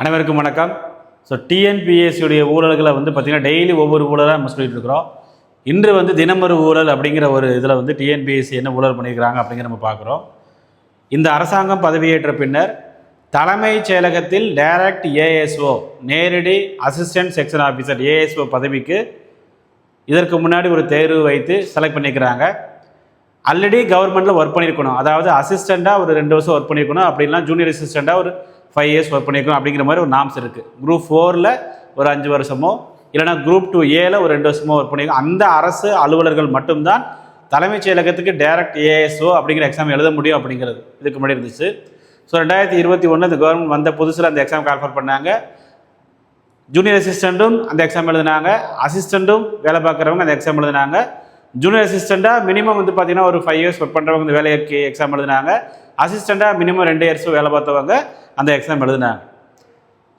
அனைவருக்கும் வணக்கம். ஸோ டிஎன்பிஎஸ்சியுடைய ஊழல்களை வந்து பார்த்திங்கன்னா டெய்லி ஒவ்வொரு ஊழலாக நம்ம சொல்லிட்டு இருக்கிறோம். இன்று வந்து தினமொரு ஊழல் அப்படிங்கிற ஒரு இதில் வந்து டிஎன்பிஎஸ்சி என்ன ஊழல் பண்ணியிருக்கிறாங்க அப்படிங்கிற நம்ம பார்க்குறோம். இந்த அரசாங்கம் பதவியேற்ற பின்னர் தலைமைச் செயலகத்தில் டைரக்ட் ஏஎஸ்ஓ நேரடி அசிஸ்டன்ட் செக்ஷன் ஆஃபீஸர் ஏஎஸ்ஓ பதவிக்கு இதற்கு முன்னாடி ஒரு தேர்வு வைத்து செலக்ட் பண்ணியிருக்கிறாங்க ஆல்ரெடி கவர்மெண்ட்டில் ஒர்க் பண்ணியிருக்கணும். அதாவது அசிஸ்டண்ட்டாக ஒரு ரெண்டு வருஷம் ஒர்க் பண்ணியிருக்கணும். அப்படின்னா ஜூனியர் அசிஸ்டண்ட்டாக ஒரு ஃபைவ் இயர்ஸ் ஒர்க் பண்ணியிருக்கோம் அப்படிங்கிற மாதிரி ஒரு நாம்ஸ் இருக்குது குரூப் ஃபோரில் ஒரு அஞ்சு வருஷமோ இல்லைனா குரூப் டூ ஏல ஒரு ரெண்டு வருஷமோ ஒர்க் பண்ணியிருக்கோம் அந்த அரசு அலுவலர்கள் மட்டும்தான் தலைமைச் செயலகத்துக்கு டைரக்ட் ஏஎஸ்ஓ அப்படிங்கிற எக்ஸாம் எழுத முடியும் அப்படிங்கிறது. இதுக்கு முன்னாடி இருந்துச்சு. ஸோ ரெண்டாயிரத்தி இருபத்தி ஒன்று இந்த கவர்மெண்ட் வந்த புதுசில் அந்த எக்ஸாம் கால்ஃபர் பண்ணாங்க. ஜூனியர் அசிஸ்டண்ட்டும் அந்த எக்ஸாம் எழுதினாங்க. அசிஸ்டண்ட்டும் வேலை பார்க்குறவங்க அந்த எக்ஸாம் எழுதினாங்க. ஜூனியர் அசிஸ்டண்ட்டாக மினிமம் வந்து பார்த்தீங்கன்னா ஒரு ஃபைவ் இயர்ஸ் ஒர்க் பண்ணுறவங்க இந்த வேலைக்கு எக்ஸாம் எழுதினாங்க. அசிஸ்டண்ட்டாக மினிமம் ரெண்டு இயர்ஸும் வேலை பார்த்தவங்க அந்த எக்ஸாம் எழுதினாங்க.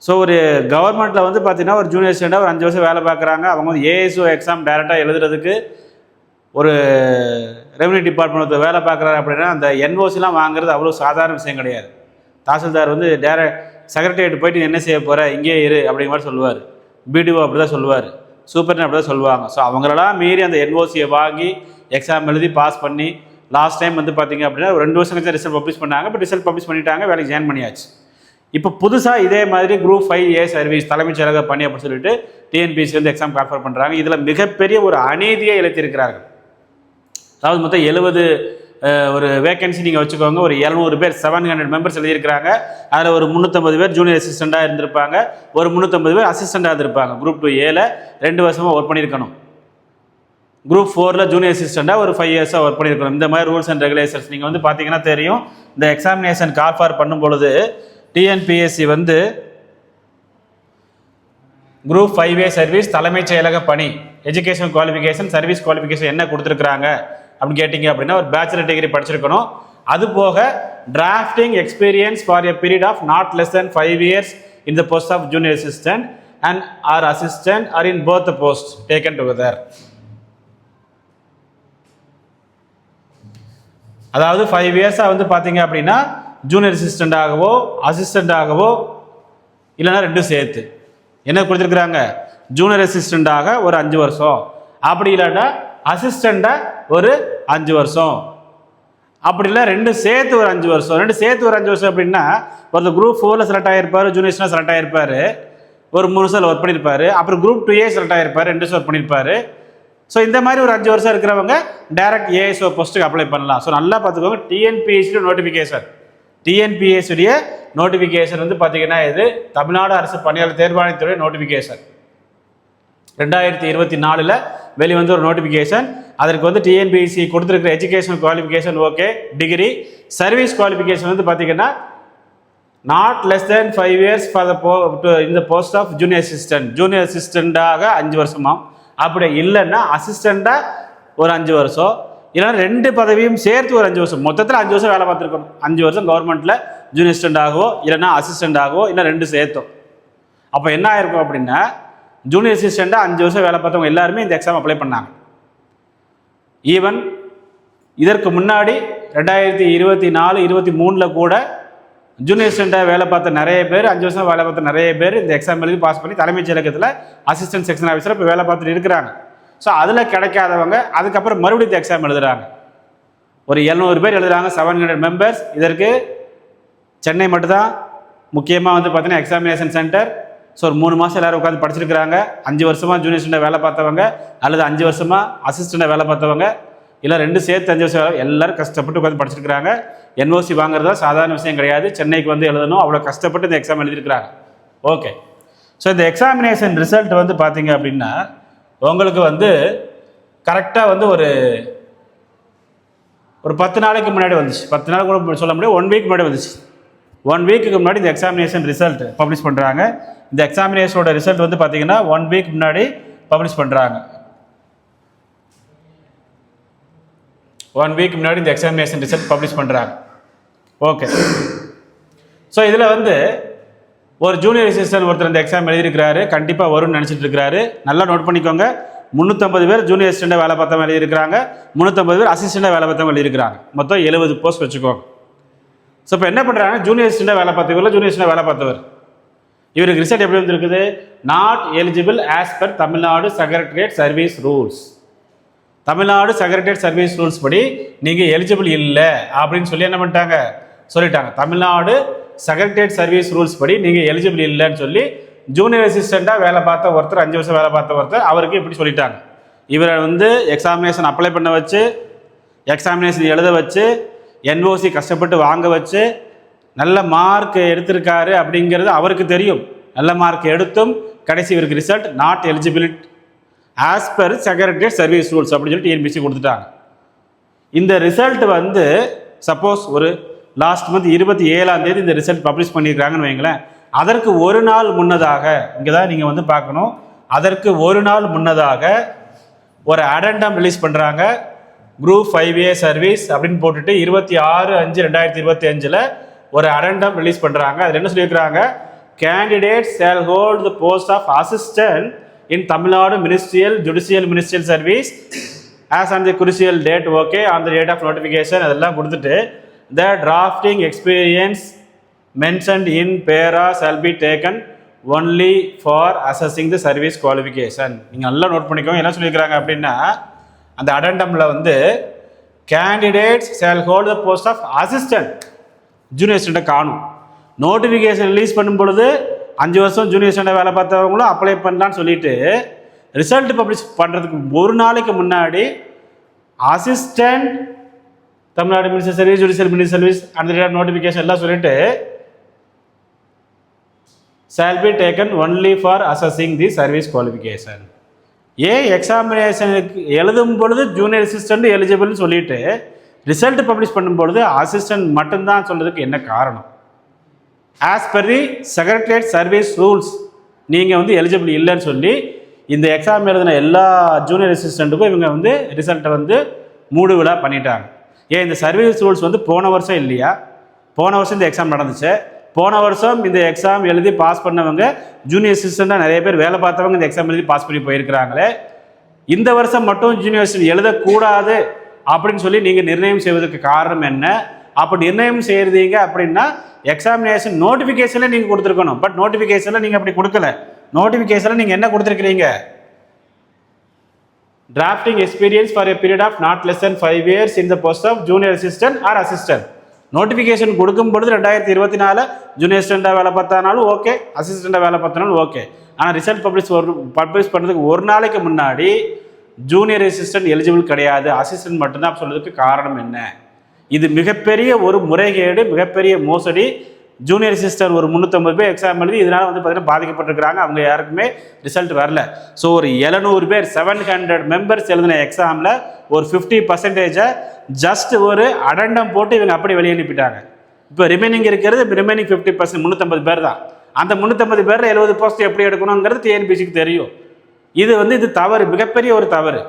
ஸோ ஒரு கவர்மெண்ட்டில் வந்து பார்த்தீங்கன்னா ஒரு ஜூனியர் அசிஸ்டண்ட்டாக ஒரு அஞ்சு வருஷம் வேலை பார்க்குறாங்க. அவங்க வந்து ஏஎஸ்ஓ எக்ஸாம் டேரெக்டாக எழுதுறதுக்கு ஒரு ரெவன்யூ டிபார்ட்மெண்ட் வேலை பார்க்குறாரு அப்படின்னா அந்த என்ஓசிலாம் வாங்குறது அவ்வளோ சாதாரண விஷயம் கிடையாது. தாசில்தார் வந்து டேரக்ட் செக்ரட்டரியேட் போயிட்டு என்ன செய்ய போகிற இங்கேயே இரு அப்படிங்கிற மாதிரி சொல்லுவார். பிடிஓ அப்படி தான் சொல்லுவார். சூப்பர்னு அப்படி தான் சொல்லுவாங்க. ஸோ அவங்களெல்லாம் மீறி அந்த என்ஓசியை வாங்கி எக்ஸாம் எழுதி பாஸ் பண்ணி லாஸ்ட் டைம் வந்து பார்த்தீங்க அப்படின்னா ஒரு ரெண்டு வருஷம் கழிச்சு ரிசல்ட் பப்ளிஷ் பண்ணாங்க. பட் ரிசல்ட் பப்ளிஷ் பண்ணிட்டாங்க வேலைக்கு ஜாயின் பண்ணியாச்சு. இப்போ புதுசாக இதே மாதிரி குரூப் ஃபைவ் ஏ சர்வீஸ் தலைமைச் செயலக பணி அப்படின்னு சொல்லிட்டு டிஎன்பிசி வந்து எக்ஸாம் கால்ஃபர் பண்ணுறாங்க இதில் மிகப்பெரிய ஒரு அநீதியை இழைத்திருக்கிறார்கள். அதாவது மொத்தம் எழுபது ஒரு வேகன்சி நீங்கள் வச்சுக்கோங்க. ஒரு எழுநூறு பேர் செவன் ஹண்ட்ரட் மெம்பர்ஸ் எழுதியிருக்கிறாங்க. அதில் ஒரு முந்நூற்றம்பது பேர் ஜூனியர் அசிஸ்டண்ட்டாக இருந்திருப்பாங்க. ஒரு முந்நூற்றம்பது பேர் அசிஸ்டண்ட்டாக இருந்திருப்பாங்க. குரூப் டூ ஏல ரெண்டு வருஷமாக ஒர்க் பண்ணியிருக்கணும். குரூப் ஃபோரில் ஜூனியர் அசிஸ்டண்ட்டாக ஒரு ஃபைவ் இயர்ஸாக ஒர்க் பண்ணியிருக்கணும். இந்த மாதிரி ரூல்ஸ் அண்ட் ரெகுலேஷன்ஸ் நீங்கள் வந்து பார்த்தீங்கன்னா தெரியும். இந்த எக்ஸாமினேஷன் கால்ஃபார் பண்ணும் பொழுது டிஎன்பிஎஸ்சி வந்து குரூப் ஃபைவ் ஏ சர்வீஸ் தலைமைச் செயலக பணி எஜுகேஷன் குவாலிஃபிகேஷன் சர்வீஸ் குவாலிஃபிகேஷன் என்ன கொடுத்துருக்குறாங்க? அப்படின்னு கேட்டிங்க அப்படின்னா ஒரு பேச்சுலர் டிகிரி படிச்சிருக்கணும். அது போக drafting experience for a period of not less than five years in the post of junior assistant and or assistant or in both post taken together அதாவது ஃபைவ் இயர்ஸாக வந்து பார்த்தீங்க அப்படின்னா ஜூனியர் அசிஸ்டண்ட்டாகவோ அசிஸ்டண்ட்டாகவோ இல்லைன்னா ரெண்டும் சேர்த்து. என்ன கொடுத்துருக்குறாங்க? ஜூனியர் அசிஸ்டண்ட்டாக ஒரு அஞ்சு வருஷம். அப்படி இல்லைன்னா அசிஸ்டண்ட்டாக ஒரு அஞ்சு வருஷம். அப்படி இல்லை ரெண்டு சேர்த்து ஒரு அஞ்சு வருஷம். ரெண்டு சேர்த்து ஒரு அஞ்சு வருஷம் அப்படின்னா ஒருத்தர் குரூப் ஃபோரில் செலக்ட் ஆகிருப்பார் ஜூனியர்ஸ்னால் செலக்ட் ஆகிருப்பார் ஒரு மூணு வருஷம் ஒர்க் பண்ணியிருப்பாரு. அப்புறம் குரூப் டூ ஏ செலக்ட் ஆகிருப்பார் ரெண்டு வருஷம் ஒர்க் பண்ணியிருப்பாரு. ஸோ இந்த மாதிரி ஒரு அஞ்சு வருஷம் இருக்கிறவங்க டேரக்ட் ஏஎஸ்ஓ போஸ்ட்டுக்கு அப்ளை பண்ணலாம். ஸோ நல்லா பார்த்துக்கோங்க டிஎன்பிஎஸ்சி நோட்டிஃபிகேஷன் டிஎன்பிஎஸ்சியுடைய நோட்டிஃபிகேஷன் வந்து பார்த்தீங்கன்னா இது தமிழ்நாடு அரசு பணியாளர் தேர்வாணையத்துடைய நோட்டிஃபிகேஷன் ரெண்டாயிரத்தி இருபத்தி நாலில் வெளிவந்த ஒரு நோட்டிஃபிகேஷன் அதற்கு வந்து டிஎன்பிஎஸ்சி கொடுத்துருக்கிற education qualification okay degree service qualification வந்து பார்த்தீங்கன்னா not less than five years for the போ இந்த post of junior assistant junior அசிஸ்டண்ட்டாக அஞ்சு வருஷமாம் அப்படி இல்லைன்னா அசிஸ்டண்ட்டாக ஒரு அஞ்சு வருஷம். இல்லைன்னா ரெண்டு பதவியும் சேர்த்து ஒரு அஞ்சு வருஷம். மொத்தத்தில் அஞ்சு வருஷம் வேலை பார்த்துருக்கணும். அஞ்சு வருஷம் கவர்மெண்ட்டில் ஜூனியர் அசிஸ்டண்ட் ஆகவோ இல்லைன்னா அசிஸ்டண்ட் ஆகவோ இல்லை ரெண்டு சேர்த்தோம் அப்போ என்ன ஆயிருக்கும் அப்படின்னா ஜூனியர் அசிஸ்டண்ட்டாக அஞ்சு வருஷம் வேலை பார்த்தவங்க எல்லாருமே இந்த எக்ஸாம் அப்ளை பண்ணாங்க. ஈவன் இதற்கு முன்னாடி ரெண்டாயிரத்தி இருபத்தி நாலு இருபத்தி மூணில் கூட ஜூனியர் அசிஸ்டண்ட்டாக வேலை பார்த்த நிறைய பேர் அஞ்சு வருஷம் வேலை பார்த்த நிறைய பேர் இந்த எக்ஸாம் எழுதி பாஸ் பண்ணி தலைமைச் செயலகத்தில் அசிஸ்டன்ட் செக்ஷன் ஆஃபீஸர் இப்போ வேலை பார்த்துட்டு இருக்கிறாங்க. ஸோ அதில் கிடைக்காதவங்க அதுக்கப்புறம் மறுபடியும் இந்த எக்ஸாம் எழுதுறாங்க. ஒரு எழுநூறு பேர் எழுதுறாங்க செவன் ஹண்ட்ரட் மெம்பர்ஸ் இதற்கு சென்னை மட்டும்தான் முக்கியமாக வந்து பார்த்தீங்கன்னா எக்ஸாமினேஷன் சென்டர் ஸோ ஒரு மூணு மாதம் எல்லாரும் உட்காந்து படிச்சிருக்கிறாங்க. அஞ்சு வருஷமாக ஜூனியர் ஸ்டூடெண்ட் வேலை பார்த்தவங்க அல்லது அஞ்சு வருஷமாக அசிஸ்டண்ட்டாக வேலை பார்த்தவங்க இல்லை ரெண்டு சேர்த்து அஞ்சு வருஷம் வேலை- கஷ்டப்பட்டு உட்காந்து படிச்சிருக்கிறாங்க. என்ஓசி வாங்குறதா சாதாரண விஷயம் கிடையாது. சென்னைக்கு வந்து எழுதணும். அவ்வளோ கஷ்டப்பட்டு இந்த எக்ஸாம் எழுதியிருக்கிறாங்க. ஓகே ஸோ இந்த எக்ஸாமினேஷன் ரிசல்ட் வந்து பார்த்தீங்க அப்படின்னா உங்களுக்கு வந்து கரெக்டாக வந்து ஒரு ஒரு பத்து நாளைக்கு முன்னாடி வந்துச்சு. பத்து நாள் கூட சொல்ல முடியாது. ஒன் வீக் முன்னாடி வந்துச்சு. ஒன் வீக்குக்கு முன்னாடி இந்த எக்ஸாமினேஷன் ரிசல்ட் பப்ளிஷ் பண்ணுறாங்க இந்த எக்ஸாமினேஷனோட ரிசல்ட் வந்து பார்த்தீங்கன்னா ஒன் வீக் முன்னாடி பப்ளிஷ் பண்ணுறாங்க ஒன் வீக் முன்னாடி இந்த எக்ஸாமினேஷன் ரிசல்ட் பப்ளிஷ் பண்ணுறாங்க ஓகே ஸோ இதில் வந்து ஒரு ஜூனியர் அசிஸ்டன்ட் ஒருத்தர் இந்த எக்ஸாம் எழுதியிருக்கிறாரு கண்டிப்பாக வரும்னு நினச்சிட்டு இருக்கிறாரு நல்லா நோட் பண்ணிக்கோங்க. முந்நூற்றம்பது பேர் ஜூனியர் அசிஸ்டண்ட்டாக வேலை பார்த்தவங்க எழுதியிருக்கிறாங்க முந்நூற்றம்பது பேர் அசிஸ்டண்ட்டாக வேலை பார்த்தவங்க எழுதியிருக்கிறாங்க மொத்தம் எழுபது போஸ்ட் வச்சுக்கோங்க. ஸோ இப்போ என்ன பண்ணுறாங்க ஜூனியர் அசிஸ்டண்ட்டாக வேலை பார்த்தவர்கள் ஜூனியர் அசிஸ்டண்ட்டாக வேலை பார்த்தவர். இவருக்கு ரிசல்ட் எப்படி வந்துருக்குது? Not eligible as per Tamil Nadu secretariat service rules Tamil Nadu secretariat service rules படி நீங்கள் எலிஜிபிள் இல்லை அப்படின்னு சொல்லி என்ன பண்ணிட்டாங்க? சொல்லிட்டாங்க. தமிழ்நாடு செக்ரட்டரியேட் சர்வீஸ் ரூல்ஸ் படி நீங்கள் எலிஜிபிள் இல்லைன்னு சொல்லி ஜூனியர் அசிஸ்டண்ட்டாக வேலை பார்த்த ஒருத்தர் அஞ்சு வருஷம் வேலை பார்த்த ஒருத்தர் அவருக்கு இப்படி சொல்லிட்டாங்க. இவரை வந்து எக்ஸாமினேஷன் அப்ளை பண்ண வச்சு எக்ஸாமினேஷன் எழுத வச்சு என்ஓசி கஷ்டப்பட்டு வாங்க வச்சு நல்ல மார்க் எடுத்திருக்காரு அப்படிங்கிறது அவருக்கு தெரியும். நல்ல மார்க் எடுத்தும் கடைசி இவருக்கு result not eligibility as per secretariat service rules அப்படின்னு சொல்லி டிஎன்பிசி கொடுத்துட்டாங்க. இந்த ரிசல்ட் வந்து சப்போஸ் ஒரு லாஸ்ட் மந்த் இருபத்தி ஏழாம் தேதி இந்த ரிசல்ட் பப்ளிஷ் பண்ணியிருக்காங்கன்னு வைங்களேன். அதற்கு ஒரு நாள் முன்னதாக இங்கே தான் நீங்கள் வந்து பார்க்கணும். அதற்கு ஒரு நாள் முன்னதாக ஒரு அடண்டம் ரிலீஸ் பண்ணுறாங்க குரூப் ஃபைவ் ஏ சர்வீஸ் அப்படின்னு போட்டுட்டு இருபத்தி ஆறு அஞ்சு ரெண்டாயிரத்தி இருபத்தி அஞ்சில் ஒரு அரண்டம் ரிலீஸ் பண்ணுறாங்க அதில் என்ன சொல்லியிருக்கிறாங்க? Candidate shall hold the post of assistant in Tamil Nadu ministerial judicial ministerial service as on the crucial date okay on the date of notification அதெல்லாம் கொடுத்துட்டு the drafting experience mentioned in para shall be taken only for assessing the service qualification நீங்கள் நல்லா note பண்ணிக்கோங்க. என்ன சொல்லியிருக்கிறாங்க அப்படின்னா அந்த அடண்டமில் வந்து candidates shall hold the post of assistant junior காணும். நோட்டிஃபிகேஷன் ரிலீஸ் பண்ணும் பொழுது அஞ்சு வருஷம் ஜூனியர் வேலை பார்த்தவங்களும் அப்ளை பண்ணலான்னு சொல்லிட்டு ரிசல்ட் பப்ளிஷ் பண்ணுறதுக்கு ஒரு நாளைக்கு முன்னாடி assistant Tamil Nadu minister service judicial minister service அந்த நோட்டிஃபிகேஷன் எல்லாம் சொல்லிட்டு shall be taken only for assessing the service qualification ஏன் எக்ஸாமினேஷனுக்கு எழுதும் பொழுது ஜூனியர் அசிஸ்டன்ட் எலிஜிபிள்னு சொல்லிட்டு ரிசல்ட் பப்ளிஷ் பண்ணும்பொழுது அசிஸ்டன்ட் மட்டும்தான் சொல்றதுக்கு என்ன காரணம்? As per the secretariat service rules நீங்கள் வந்து எலிஜிபிள் இல்லைன்னு சொல்லி இந்த எக்ஸாம் எழுதின எல்லா ஜூனியர் அசிஸ்டண்ட்டுக்கும் இவங்க வந்து ரிசல்ட்டை வந்து மூடு விழா பண்ணிட்டாங்க. ஏன் இந்த சர்வீஸ் ரூல்ஸ் வந்து போன வருஷம் இல்லையா? போன வருஷம் இந்த எக்ஸாம் நடந்துச்சு. போன வருஷம் இந்த எக்ஸாம் எழுதி பாஸ் பண்ணவங்க ஜூனியர் அசிஸ்டண்ட்டாக நிறைய பேர் வேலை பார்த்தவங்க இந்த எக்ஸாம் எழுதி பாஸ் பண்ணி போயிருக்கிறாங்களே. இந்த வருஷம் மட்டும் ஜூனியர் அசிஸ்டன்ட் எழுதக்கூடாது. அப்படின்னு சொல்லி நீங்கள் நிர்ணயம் செய்வதற்கு காரணம் என்ன? அப்போ நிர்ணயம் செய்கிறீங்க அப்படின்னா எக்ஸாமினேஷன் நோட்டிஃபிகேஷனில் நீங்கள் கொடுத்துருக்கணும். பட் நோட்டிஃபிகேஷனில் நீங்கள் அப்படி கொடுக்கல. நோட்டிஃபிகேஷனில் நீங்கள் என்ன கொடுத்துருக்கிறீங்க? Drafting experience for a period of not less than five years in the post of junior assistant or assistant notification கொடுக்கும் பொழுது ரெண்டாயிரத்தி இருபத்தி நாலு ஜூனியர் அசிஸ்டண்ட்டாக வேலை பார்த்தானாலும் ஓகே அசிஸ்டண்ட்டாக வேலை பார்த்தாலும் ஓகே ஆனால் ரிசல்ட் பப்ளிஷ் ஒரு பப்ளிஷ் பண்ணுறதுக்கு ஒரு நாளைக்கு முன்னாடி ஜூனியர் அசிஸ்டன்ட் எலிஜிபிள் கிடையாது. அசிஸ்டன்ட் மட்டும்தான் சொல்றதுக்கு காரணம் என்ன? இது மிகப்பெரிய ஒரு முறைகேடு மிகப்பெரிய மோசடி. ஜூனியர் அசிஸ்டன்ட் ஒரு முந்நூற்றம்பது பேர் எக்ஸாம் எழுதி இதனால் வந்து பார்த்தீங்கன்னா பாதிக்கப்பட்டிருக்கிறாங்க. அவங்க யாருக்குமே ரிசல்ட் வரல. ஸோ ஒரு எழுநூறு பேர் செவன் ஹண்ட்ரட் மெம்பர்ஸ் எழுதின எக்ஸாமில் ஒரு ஃபிஃப்டி பர்சன்டேஜை ஜஸ்ட் ஒரு அடண்டம் போட்டு இவங்க அப்படி வெளியே அனுப்பிட்டாங்க. இப்போ ரிமைனிங் இருக்கிறது ரிமைனிங் ஃபிஃப்டி பர்சன்ட் முந்நூற்றம்பது பேர் தான். அந்த முந்நூற்றம்பது பேரில் எழுபது போஸ்ட் எப்படி எடுக்கணுங்கிறது டிஎன்பிசிக்கு தெரியும். இது வந்து இது தவறு மிகப்பெரிய ஒரு தவறு.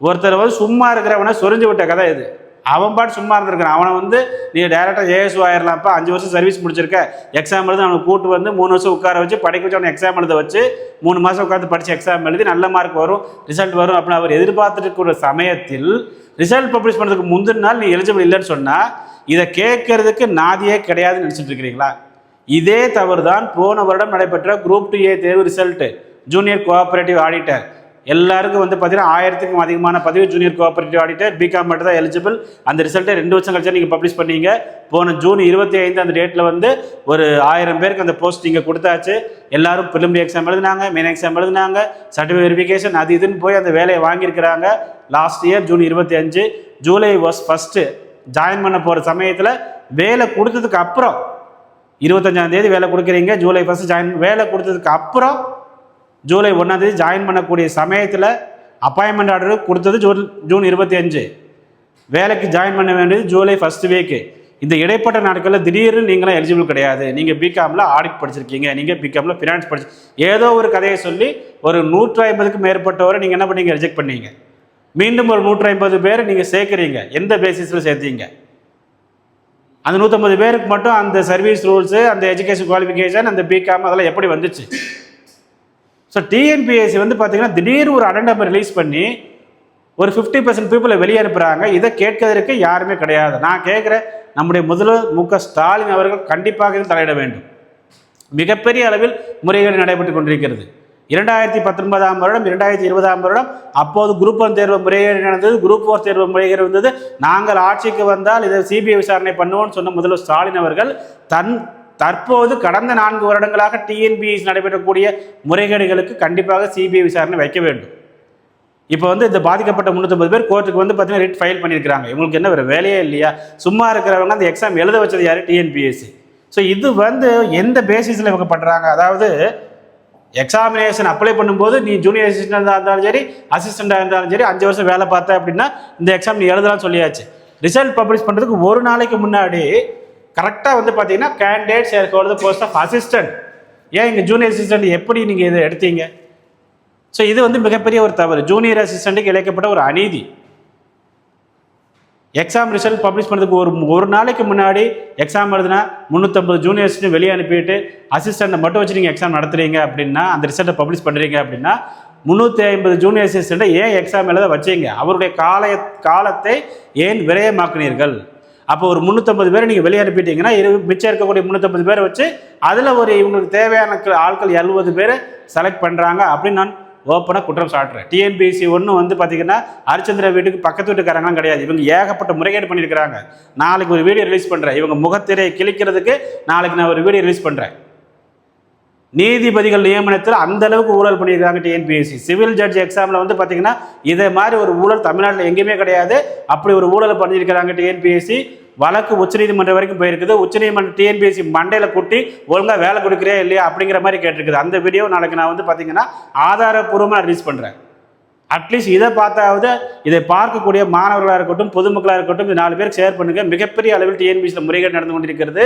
ஒருத்தர் வந்து சும்மா இருக்கிறவனை சொரிஞ்சு விட்ட கதை இது. அவன் பாட்டு சும்மா இருந்திருக்கான் அவனை வந்து நீ டேரெக்டாக ஏஎஸ் ஆயிரலாம்ப்பா அஞ்சு வருஷம் சர்வீஸ் முடிச்சிருக்க. எக்ஸாம் எழுதி அவனை கூட்டு வந்து மூணு வருஷம் உட்கார வச்சு படிக்க வச்சு அவனை எக்ஸாம் எழுத வச்சு மூணு மாதம் உட்காந்து படித்து எக்ஸாம் எழுதி நல்ல மார்க் வரும் ரிசல்ட் வரும் அப்படின்னு அவர் எதிர்பார்த்துட்டு இருக்கிற சமயத்தில் ரிசல்ட் பப்ளிஷ் பண்ணுறதுக்கு முந்தின நாள் நீ எலிஜிபிள் இல்லைன்னு சொன்னால் இதை கேட்கறதுக்கு நாதியே கிடையாதுன்னு நினச்சிட்டு இருக்கிறீங்களா? இதே தவறு தான் போன வருடம் நடைபெற்ற குரூப் டூ ஏ தேர்வு ரிசல்ட்டு ஜூனியர் கோஆபரேட்டிவ் ஆடிட்டர் எல்லாருக்கும் வந்து பார்த்தீங்கன்னா ஆயிரத்துக்கும் அதிகமான பதிவு ஜூனியர் கோஆபரேட்டிவ் ஆடிட்டர் பிகாம் மட்டும் தான் எலிஜிபிள் அந்த ரிசல்ட்டை ரெண்டு வருஷம் கழிச்சா நீங்கள் பப்ளிஷ் பண்ணீங்க. போன ஜூன் இருபத்தி ஐந்து அந்த டேட்டில் வந்து ஒரு ஆயிரம் பேருக்கு அந்த போஸ்ட் நீங்கள் கொடுத்தாச்சு. எல்லாரும் ப்ரிலிமினரி எக்ஸாம் எழுதினாங்க மெயின் எக்ஸாம் எழுதினாங்க. சர்டிஃபிகேட் வெரிஃபிகேஷன் அது இதுன்னு போய் அந்த வேலையை வாங்கியிருக்கிறாங்க. லாஸ்ட் இயர் ஜூன் இருபத்தி அஞ்சு ஜூலை வாஸ் ஃபஸ்ட்டு ஜாயின் பண்ண போகிற சமயத்தில் வேலை கொடுத்ததுக்கு அப்புறம் இருபத்தஞ்சாம் தேதி வேலை கொடுக்குறீங்க. ஜூலை ஃபஸ்ட்டு ஜாயின் வேலை கொடுத்ததுக்கு அப்புறம் ஜூலை ஒன்றாம் தேதி ஜாயின் பண்ணக்கூடிய சமயத்தில் அப்பாயின்மெண்ட் ஆர்டர் கொடுத்தது ஜூன் ஜூன் இருபத்தி அஞ்சு. வேலைக்கு ஜாயின் பண்ண வேண்டியது ஜூலை ஃபர்ஸ்ட் வீக்கு இந்த இடைப்பட்ட நாட்களில் திடீர்னு நீங்களாம் எலிஜிபிள் கிடையாது. நீங்கள் பிகாமில் ஆடிட் படிச்சிருக்கீங்க. நீங்கள் பிகாமில் ஃபினான்ஸ் படிச்சு ஏதோ ஒரு கதையை சொல்லி ஒரு நூற்றி ஐம்பதுக்கு மேற்பட்டவரை நீங்கள் என்ன பண்ணீங்க ரிஜெக்ட் பண்ணீங்க. மீண்டும் ஒரு நூற்றி ஐம்பது பேர் நீங்கள் சேர்க்குறீங்க. எந்த பேசிஸில் சேர்த்தீங்க? அந்த நூற்றம்பது பேருக்கு மட்டும் அந்த சர்வீஸ் ரூல்ஸு அந்த எஜுகேஷன் குவாலிஃபிகேஷன் அந்த பிகாம் அதெல்லாம் எப்படி வந்துச்சு? ஸோ டிஎன்பிஎஸ்சி வந்து பார்த்தீங்கன்னா திடீர் ஒரு அடண்டம் ரிலீஸ் பண்ணி ஒரு ஃபிஃப்டி பர்சன்ட் பீப்புளை வெளியே அனுப்புகிறாங்க இதை கேட்கறதுக்கு யாருமே கிடையாது. நான் கேட்குறேன் நம்முடைய முதல்வர் மு க ஸ்டாலின் அவர்கள் கண்டிப்பாக இதில் தலையிட வேண்டும். மிகப்பெரிய அளவில் முறைகேடு நடைபெற்று கொண்டிருக்கிறது. இரண்டாயிரத்தி பத்தொன்பதாம் வருடம் இரண்டாயிரத்தி இருபதாம் வருடம் அப்போது குரூப் ஒன் தேர்வு முறைகேடு நடந்தது குரூப் ஃபோர் தேர்வு முறைகேடு வந்தது நாங்கள் ஆட்சிக்கு வந்தால் இதை சிபிஐ விசாரணை பண்ணுவோம்னு சொன்ன முதல்வர் ஸ்டாலின் அவர்கள் தன் தற்போது கடந்த நான்கு வருடங்களாக டிஎன்பிஎஸ் நடைபெறக்கூடிய முறைகேடுகளுக்கு கண்டிப்பாக சிபிஐ விசாரணை வைக்க வேண்டும். இப்போ வந்து இந்த பாதிக்கப்பட்ட முந்நூற்றம்பது பேர் கோர்ட்டுக்கு வந்து பார்த்தீங்கன்னா ரிட் ஃபைல் பண்ணியிருக்காங்க இவங்களுக்கு என்ன வேறு வேலையே இல்லையா? சும்மா இருக்கிறவங்க அந்த எக்ஸாம் எழுத வச்சது யார்? டிஎன்பிஎஸ்சி ஸோ இது வந்து எந்த பேசிஸில் இவங்க பண்ணுறாங்க அதாவது எக்ஸாமினேஷன் அப்ளை பண்ணும்போது நீ ஜூனியர் அசிஸ்டண்டாக இருந்தாலும் சரி அசிஸ்டண்டாக இருந்தாலும் சரி அஞ்சு வருஷம் வேலை பார்த்த அப்படின்னா இந்த எக்ஸாம் நீ எழுதலாம்னு சொல்லியாச்சு. ரிசல்ட் பப்ளிஷ் பண்ணுறதுக்கு ஒரு நாளைக்கு முன்னாடி கரெக்டாக வந்து பார்த்தீங்கன்னா கேண்டிடேட் சேர்க்கறது போஸ்ட் ஆஃப் அசிஸ்டன்ட் ஏன் இங்கே ஜூனியர் அசிஸ்டன்ட் எப்படி நீங்கள் இதை எடுத்தீங்க? ஸோ இது வந்து மிகப்பெரிய ஒரு தவறு. ஜூனியர் அசிஸ்டண்ட்டுக்கு இழைக்கப்பட்ட ஒரு அநீதி. எக்ஸாம் ரிசல்ட் பப்ளிஷ் பண்ணுறதுக்கு ஒரு ஒரு நாளைக்கு முன்னாடி எக்ஸாம் எழுதுனா முந்நூற்றம்பது ஜூனியர்ஸ்னு வெளியே அனுப்பிட்டு அசிஸ்டண்ட்டை மட்டும் வச்சு நீங்கள் எக்ஸாம் நடத்துறீங்க அப்படின்னா அந்த ரிசல்ட்டை பப்ளிஷ் பண்ணுறீங்க அப்படின்னா முந்நூற்றி ஐம்பது ஜூனியர் அசிஸ்டண்ட்டை ஏன் எக்ஸாம் எழுத வச்சீங்க? அவருடைய கால காலத்தை ஏன் விரயமாக்குனீர்கள்? அப்போ ஒரு முந்நூற்றம்பது பேரை நீங்கள் வெளியே அனுப்பிட்டீங்கன்னா இரு மிச்சம் இருக்கக்கூடிய முந்நூற்றம்பது பேரை வச்சு அதில் ஒரு இவங்களுக்கு தேவையான ஆட்கள் எழுபது பேர் செலக்ட் பண்ணுறாங்க அப்படின்னு நான் ஓப்பனாக குற்றம் சாட்டுறேன். டிஎன்பிஎஸ்சி ஒன்று வந்து பார்த்தீங்கன்னா ஹரிச்சந்திர வீட்டுக்கு பக்கத்து வீட்டுக்காரங்களாம் கிடையாது. இவங்க ஏகப்பட்ட முறைகேடு பண்ணியிருக்கிறாங்க. நாளைக்கு ஒரு வீடியோ ரிலீஸ் பண்ணுறேன் இவங்க முகத்திரையை கிழிக்கிறதுக்கு நாளைக்கு நான் ஒரு வீடியோ ரிலீஸ் பண்ணுறேன் நீதிபதிகள் நியமனத்தில் அந்த அளவுக்கு ஊழல் பண்ணியிருக்காங்க டிஎன்பிஎஸ்சி சிவில் ஜட்ஜ் எக்ஸாமில் வந்து பார்த்தீங்கன்னா இதே மாதிரி ஒரு ஊழல் தமிழ்நாட்டில் எங்கேயுமே கிடையாது. அப்படி ஒரு ஊழல் பண்ணியிருக்கிறாங்க டிஎன்பிஎஸ்சி வழக்கு உச்சநீதிமன்றம் வரைக்கும் போயிருக்குது. உச்சநீதிமன்றம் டிஎன்பிஎஸ்சி மண்டையில் கூட்டி ஒழுங்காக வேலை கொடுக்குறியா இல்லையா? அப்படிங்கிற மாதிரி கேட்டிருக்குது. அந்த வீடியோ நாளைக்கு நான் வந்து பார்த்தீங்கன்னா ஆதாரப்பூர்வமாக ரிலீஸ் பண்ணுறேன் அட்லீஸ்ட் இதை பார்த்தாவது இதை பார்க்கக்கூடிய மாணவர்களாக இருக்கட்டும் பொதுமக்களாக இருக்கட்டும் இது நாலு பேருக்கு ஷேர் பண்ணுங்கள் மிகப்பெரிய அளவில் டிஎன்பிசியில் முறைகேடு நடந்து கொண்டிருக்கிறது.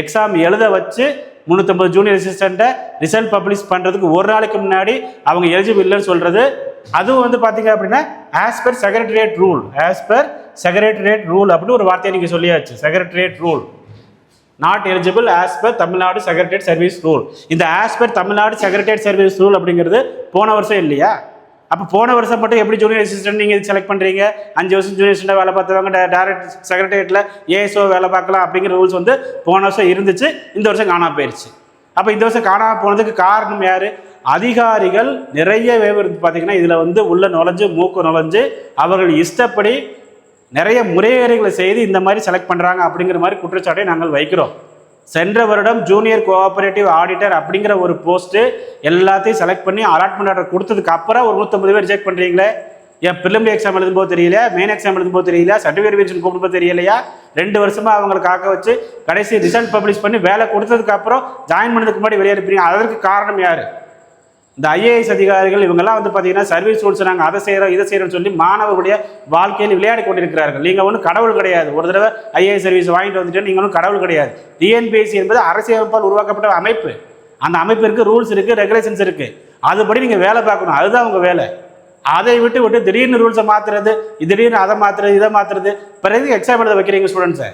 எக்ஸாம் எழுத வச்சு முந்நூற்றம்பது ஜூனியர் அசிஸ்டண்ட்டை ரிசல்ட் பப்ளிஷ் பண்ணுறதுக்கு ஒரு நாளைக்கு முன்னாடி அவங்க எலிஜிபிள் இல்லைன்னு சொல்கிறது அதுவும் வந்து பார்த்தீங்க அப்படின்னா as per secretariat rule as per secretariat rule அப்படின்னு ஒரு வார்த்தையை நீங்கள் சொல்லியாச்சு. Secretariat rule not eligible as per Tamil Nadu secretariat service rule இந்த as per Tamil Nadu secretariat service rule அப்படிங்கிறது போன வருஷம் இல்லையா? அப்போ போன வருஷம் மட்டும் எப்படி ஜூனியர் அசிஸ்டன்ட் நீங்கள் செலக்ட் பண்ணுறீங்க அஞ்சு வருஷம் ஜூனியர் அசிஸ்டண்டாக வேலை பார்த்தவங்க டேரக்ட் செக்ரட்டரியேட்டில் ஏஎஸ்ஓ வேலை பார்க்கலாம் அப்படிங்கிற ரூல்ஸ் வந்து போன வருஷம் இருந்துச்சு இந்த வருஷம் காணாம போயிடுச்சு அப்போ இந்த வருஷம் காணாமல் போனதுக்கு காரணம் யார்? அதிகாரிகள் நிறைய பேர் பார்த்தீங்கன்னா இதில் வந்து உள்ள நுழைஞ்சு மூக்கு நுழைஞ்சு அவர்கள் இஷ்டப்படி நிறைய முறையீடுகளை செய்து இந்த மாதிரி செலக்ட் பண்ணுறாங்க அப்படிங்கிற மாதிரி குற்றச்சாட்டை நாங்கள் வைக்கிறோம். சென்ற வருடம் ஜூனியர் கோஆபரேட்டிவ் ஆடிட்டர் அப்படிங்கிற ஒரு போஸ்ட்டு எல்லாத்தையும் செலக்ட் பண்ணி அலாட்மெண்ட் ஆர்டர் கொடுத்ததுக்கு அப்புறம் ஒரு நூற்றம்பது பேர் ரிஜெக்ட் பண்ணுறீங்களே ஏன் பிரிலிமினரி எக்ஸாம் எழுதும்போது தெரியல மெயின் எக்ஸாம் எழுதும்போது தெரியல சர்டிஃபிகேட் வெரிஃபிகேஷன் கூப்பிடும்போது தெரியலையா? ரெண்டு வருஷமா அவங்களை காக்க வச்சு கடைசி ரிசல்ட் பப்ளிஷ் பண்ணி வேலை கொடுத்ததுக்கு அப்புறம் ஜாயின் பண்ணதுக்கு முன்னாடி வெளியே இருப்பீங்க அதற்கு காரணம் யாரு? இந்த ஐஏஎஸ் அதிகாரிகள் இவங்கெல்லாம் வந்து பார்த்தீங்கன்னா சர்வீஸ் ரூல்ஸ் நாங்கள் அதை செய்கிறோம் இதை செய்கிறோம்னு சொல்லி மாணவர்களுடைய வாழ்க்கையில் விளையாடி கொண்டிருக்கிறார்கள். நீங்கள் ஒன்றும் கடவுள் கிடையாது. ஒரு தடவை ஐஏஎஸ் சர்வீஸ் வாங்கிட்டு வந்துட்டு நீங்கள் ஒன்றும் கடவுள் கிடையாது. டிஎன்பிஎஸ்சி என்பது அரசியலமைப்பால் உருவாக்கப்பட்ட அமைப்பு. அந்த அமைப்பிற்கு ரூல்ஸ் இருக்குது ரெகுலேஷன்ஸ் இருக்குது அதுபடி நீங்கள் வேலை பார்க்கணும். அதுதான் உங்கள் வேலை. அதை விட்டு விட்டு திடீர்னு ரூல்ஸை மாற்றுறது திடீர்னு அதை மாற்றுறது இதை மாற்றுறது பிறகு எக்ஸாம் எழுத வைக்கிறீங்க ஸ்டூடெண்ட்ஸை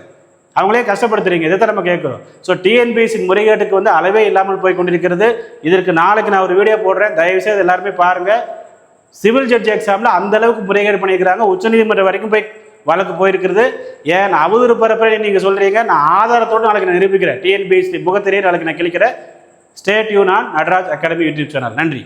அவங்களே கஷ்டப்படுத்துறீங்க. இதை தான் நம்ம கேட்குறோம். ஸோ டிஎன்பிஎஸ்சி முறைகேட்டுக்கு வந்து அளவே இல்லாமல் போய் கொண்டிருக்கிறது. இதற்கு நாளைக்கு நான் ஒரு வீடியோ போடுறேன். தயவுசெய்து எல்லாருமே பாருங்கள் சிவில் ஜட்ஜ் எக்ஸாமில் அந்த அளவுக்கு முறைகேடு பண்ணியிருக்கிறாங்க. உச்சநீதிமன்றம் வரைக்கும் போய் வழக்கு போயிருக்கிறது. ஏன்? நான் அவதூறு பரப்புறேன் நீங்கள் சொல்கிறீங்க நான் ஆதாரத்தோடு நாளைக்கு நான் நிரூபிக்கிறேன். டிஎன்பிஎஸ்சி முகத்திரையை நாளைக்கு நான் கிளிக்கிறேன் ஸ்டேட் யூ நான் நடராஜ் அகாடமி யூடியூப் சேனல் நன்றி.